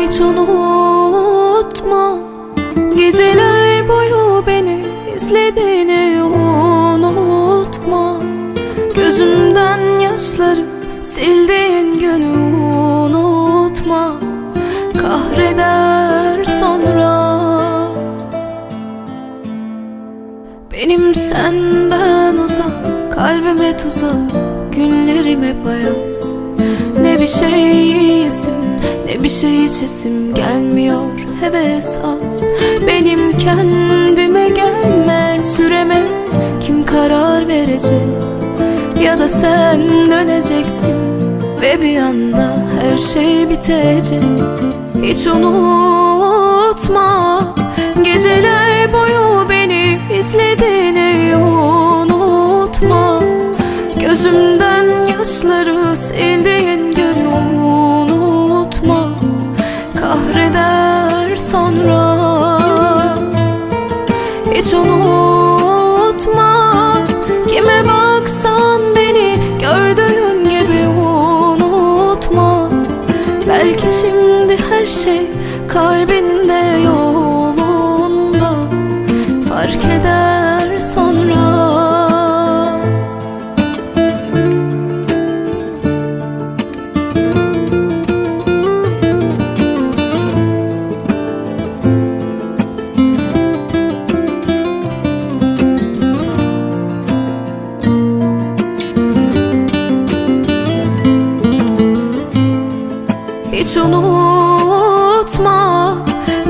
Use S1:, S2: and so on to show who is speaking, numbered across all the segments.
S1: hiç unutma. Geceler boyu beni izlediğini unutma. Gözümden yaşları sildiğin günü unutma. Kahreder sonra. Benim senden uzak Kalbime tuzak Günlerim hep ayaz. Ne bir şey yiyesim Ne bir şey içesim Gelmiyor heves az. Benim kendime gelme Süreme Kim karar verecek? Ya da sen döneceksin Ve bir anda her şey bitecek. Hiç unutma Geceler boyu beni izlediğini unutma. Gözümden yaşları sildiğin sonra Hiç unutma. Kime baksan beni gördüğün gibi unutma. Belki şimdi her şey kalbinde yolunda. Fark eder Hiç unutma.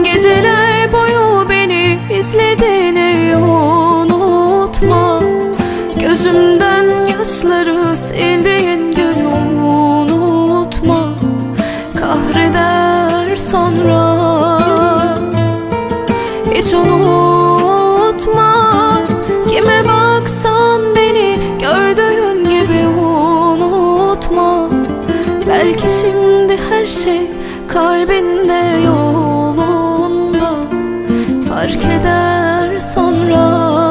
S1: Geceler boyu beni izlediğini unutma. Gözümden yaşları sildiğin günü unutma. Kahreder sonra. Hiç unutma şey kalbinde yolunda Fark eder sonra.